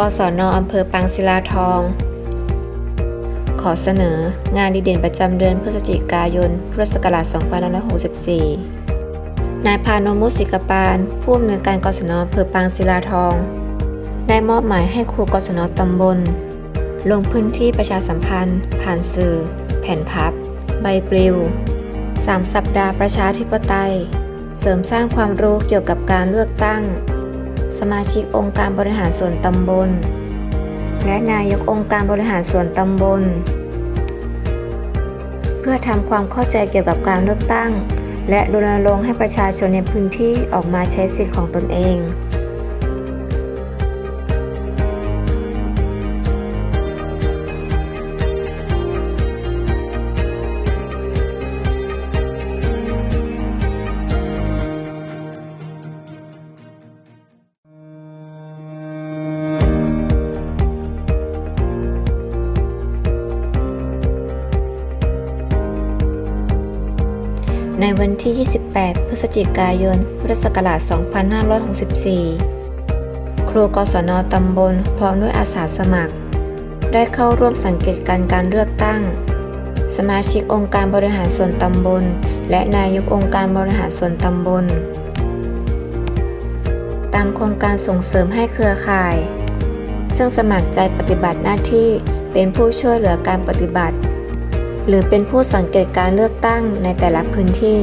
กศนอำเภอปางศิลาทอง ขอเสนอ งานดีเด่นประจำเดือนพฤศจิกายน พุทธศักราช2564 นายพานมุสิกปานผู้อำนวยการกศนอำเภอปางศิลาทอง ได้มอบหมายให้ครูกศนตำบล ลงพื้นที่ประชาสัมพันธ์ ผ่านสื่อ แผ่นพับ ใบปลิว3สัปดาห์ประชาธิปไตย เสริมสร้างความรู้เกี่ยวกับการเลือกตั้ง สมาชิกองค์การบริหารส่วนตำบล และนายกองค์การบริหารส่วนตำบล เพื่อทำความเข้าใจเกี่ยวกับการเลือกตั้ง และรณรงค์ให้ประชาชนในพื้นที่ออกมาใช้สิทธิของตนเอง ในวันที่ 28 พฤศจิกายน พุทธศักราช 2564 ครูกศนตำบลพร้อมด้วยอาสาสมัคร ได้เข้าร่วมสังเกตการการเลือกตั้ง สมาชิกองค์การบริหารส่วนตำบล และนายกองค์การบริหารส่วนตำบล ตามโครงการส่งเสริมให้เครือข่าย ซึ่งสมัครใจปฏิบัติหน้าที่เป็นผู้ช่วยเหลือการปฏิบัติ หรือเป็นผู้สังเกตการเลือกตั้งในแต่ละพื้นที่